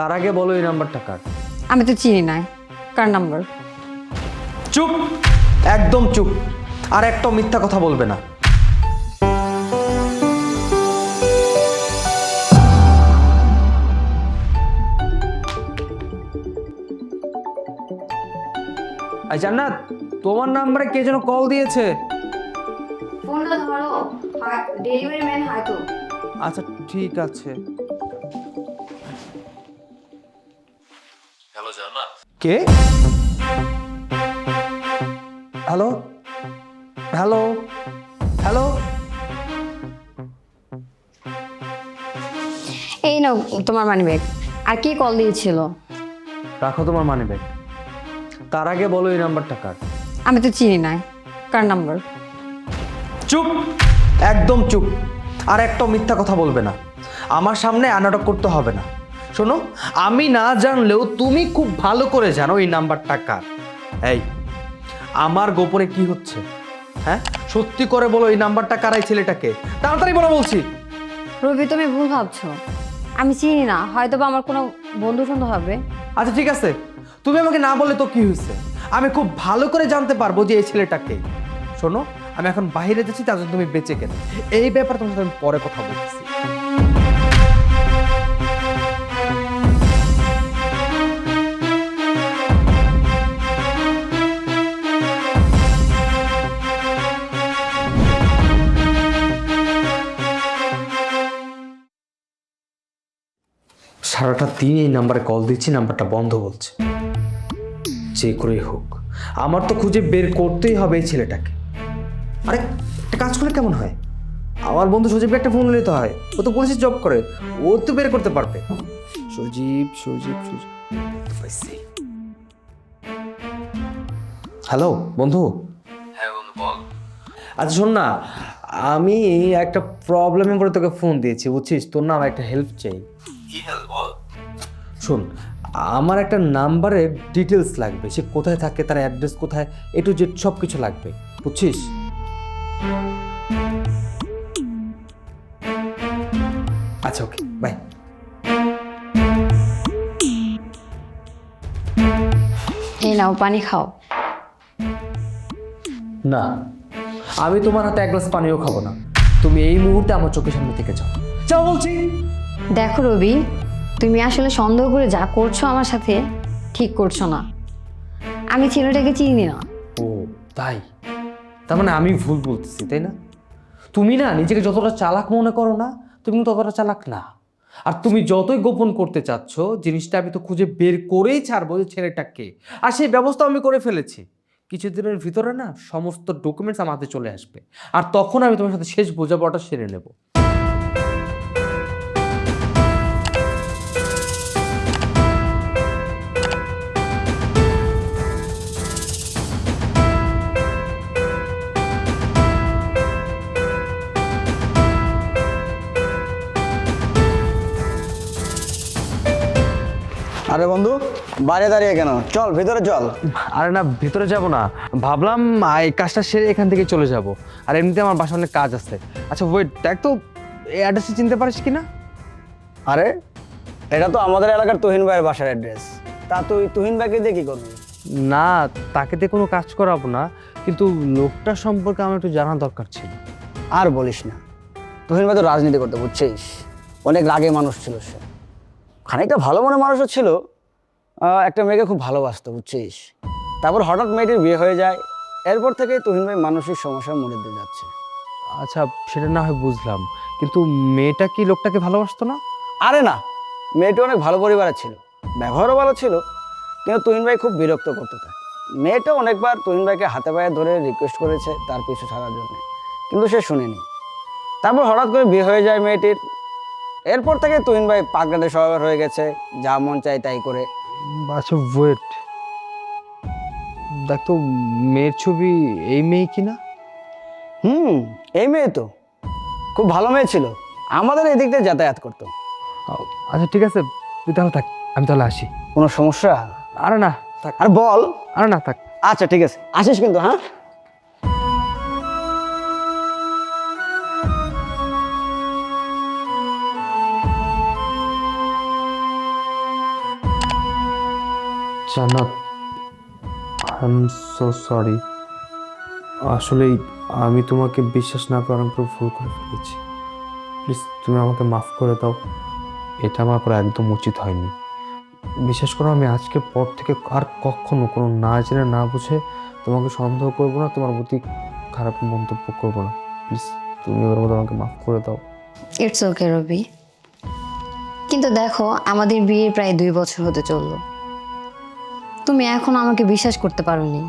তার আগে বলো এই নাম্বারটা কার? আমি তো চিনি না। কার নাম্বার? চুপ! একদম চুপ। আর একটা মিথ্যা কথা বলবে না। জান্নাত তোমার নাম্বারে কে যেন কল দিয়েছে? ফোনটা ধরো ডেলিভারি ম্যান হয়তো। আচ্ছা ঠিক আছে। কে? হ্যালো হ্যালো হ্যালো এই নাও তোমার মানি ব্যাগ আর কে কল দিয়েছিল? রাখো তোমার মানি ব্যাগ তার আগে বলো এই নাম্বারটা কার? আমি তো চিনি না কার নাম্বার চুপ! একদম চুপ! আর একটা মিথ্যা কথা বলবে না। আমার সামনে আনাটক করতে হবে না। শোনো আমি না জানলেও তুমি খুব ভালো করে জানো এই নাম্বারটা কার। এই আমার গোপনে কি হচ্ছে? হ্যাঁ? সত্যি করে বলো এই নাম্বারটা কারাই ছেলেটাকে? তাড়াতাড়ি বলো বলছি। রবি তুমি ভুল ভাবছ। আমি চিনি না হয়তো বা আমার কোনো বন্ধু সন্ধু হবে। আচ্ছা ঠিক আছে। তুমি আমাকে না বলে তো কি হয়েছে? আমি খুব ভালো করে জানতে পারব যে এই ছেলেটাকে। শোনো আমি এখন বাইরে যাচ্ছি তার জন্য তুমি বেঁচে গেলে। এই ব্যাপারে তোমার সাথে আমি পরে কথা বলতেছি সারাটা দিন এই নাম্বারে কল দিচ্ছি নাম্বারটা বন্ধ বলছে। যে করেই হোক। আমার তো খুঁজে বের করতেই হবে এই ছেলেটাকে। আরে একটা কাজ করলে কেমন হয়? আমার বন্ধু সজীবকে একটা ফোন নিতে হয়। ও তো পুলিশে জব করে। ও তো বের করতে পারবে। সজীব সজীব সজীব। হ্যালো বন্ধু? হ্যাঁ বন্ধু বল। আচ্ছা শোন না। আমি একটা প্রবলেমে পড়ে তোকে ফোন দিয়েছি বুঝছিস? তোর না আমার একটা হেল্প চাই। কি হেল্প শোন আমার একটা নাম্বারের ডিটেলস লাগবে সে কোথায় থাকে তার অ্যাড্রেস কোথায় এ টু জেড সব কিছু লাগবে বুঝছিস? আচ্ছা ওকে বাই এই নাও পানি খাও। না আমি তোমার হাতে এক গ্লাস পানিও খাব না। তুমি এই মুহূর্তে আমার চোখের সামনে থেকে যাও। যাও বলছি। দেখো রবি, তুমি আসলে সন্দেহ করে যা করছ আমার সাথে ঠিক করছ না। আমি ছেলেটাকে চিনি না। ও, তাই? তার মানে আমি ভুল বলতেছি, তাই না? তুমি না নিজেকে যতটা চালাক মনে করো না, তুমি ততটা চালাক না। আর তুমি যতই গোপন করতে চাচ্ছ, জিনিসটা আমি তো খুঁজে বের করেই ছাড়বো যে ছেলেটাকে। আর সেই ব্যবস্থা আমি করে ফেলেছি। কিছুদিনের ভিতরে না সমস্ত ডকুমেন্টস আমার হাতে চলে আসবে। আর তখন আমি তোমার সাথে শেষ বোঝাপড়াটা সেরে নেব। আরে বন্ধু বাইরে দাঁড়িয়ে কেন? চল ভিতরে চল। আরে না ভিতরে যাব না। ভাবলাম এই কাজটা সেরে এখান থেকে চলে যাব। আর এমনিতে আমার বাসায় অনেক কাজ আছে। আচ্ছা ওয়েট দেখ তো এই অ্যাড্রেসে চিনতে পারিস কি না আরে এটা তো আমাদের এলাকার তুহিন ভাইয়ের বাসার অ্যাড্রেস তা তুই তুহিন ভাইকে দিয়ে কি করবি? না তাকে দিয়ে কোনো কাজ করাবো না। কিন্তু লোকটা সম্পর্কে আমার একটু জানা দরকার ছিল। আর বলিস না। তুহিন ভাই তো রাজনীতি করতে বুঝছিস? অনেক রাগে মানুষ ছিল সে। খানিকটা ভালো মনে মানুষও ছিল। একটা মেয়েকে খুব ভালোবাসতো বুঝছিস? তারপর হঠাৎ মেয়েটির বিয়ে হয়ে যায়। এরপর থেকে তুহিন ভাই মানসিক সমস্যার মনে দিয়ে যাচ্ছে। আচ্ছা সেটা না হয় বুঝলাম। কিন্তু মেয়েটা কি লোকটাকে ভালোবাসতো না? আরে না মেয়েটি অনেক ভালো পরিবারের ছিল। ব্যবহারও ভালো ছিল কিন্তু তুহিন ভাই খুব বিরক্ত করতে থাকে মেয়েটা অনেকবার তুহিন ভাইকে হাতে পায়ে ধরে রিকোয়েস্ট করেছে তার পিছু ছাড়ার জন্য কিন্তু সে শুনেনি। তারপর হঠাৎ করে বিয়ে হয়ে যায় মেয়েটির। এরপর থেকে তুহিন ভাই পাকড়াটে সবার হয়ে গেছে যা মন চাই তাই করে। আচ্ছা ওয়েট দেখ তো মেয়ের ছবি এই মেয়ে কি না? হুম এই মেয়ে তো। খুব ভালো মেয়ে ছিল। আমাদের এদিক দিয়ে যাতায়াত করতো। আচ্ছা ঠিক আছে তুই তাহলে থাক আমি তাহলে আসি। কোনো সমস্যা? আরে না থাক। আর বল। আরে না থাক। আচ্ছা ঠিক আছে। আসিস কিন্তু হ্যাঁ? জান্নাত। আই এম সো সরি আসলেই আমি তোমাকে বিশ্বাস না করে অনেক ভুল করে ফেলেছি। প্লিজ তুমি আমাকে মাফ করে দাও। এটা আমার করা একদম উচিত হয়নি। বিশ্বাস করো, আমি আজকের পর থেকে আর কখনো কোনো না জেনে, না বুঝে তোমাকে সন্দেহ করব না, তোমার প্রতি খারাপ মন্তব্য করব না। প্লিজ তুমি এবার মতো আমাকে মাফ করে দাও। ইটস ওকে রবি কিন্তু দেখো, আমাদের বিয়ে প্রায় দুই বছর হতে চলল। তুমি এখন আমাকে বিশ্বাস করতে পারোনি।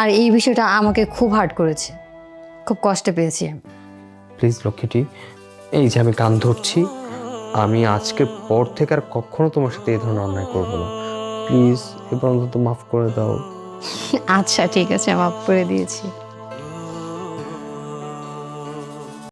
আর এই বিষয়টা আমাকে খুব হার্ট করেছে। খুব কষ্ট পেয়েছি আমি। প্লিজ লক্ষ্মীটি এই যে আমি কান ধরছি আমি আজকের পর থেকে আর কখনো তোমার সাথে এই ধরনের অন্যায় করব না। প্লিজ এবার অন্তত মাফ করে দাও। আচ্ছা ঠিক আছে মাফ করে দিয়েছি।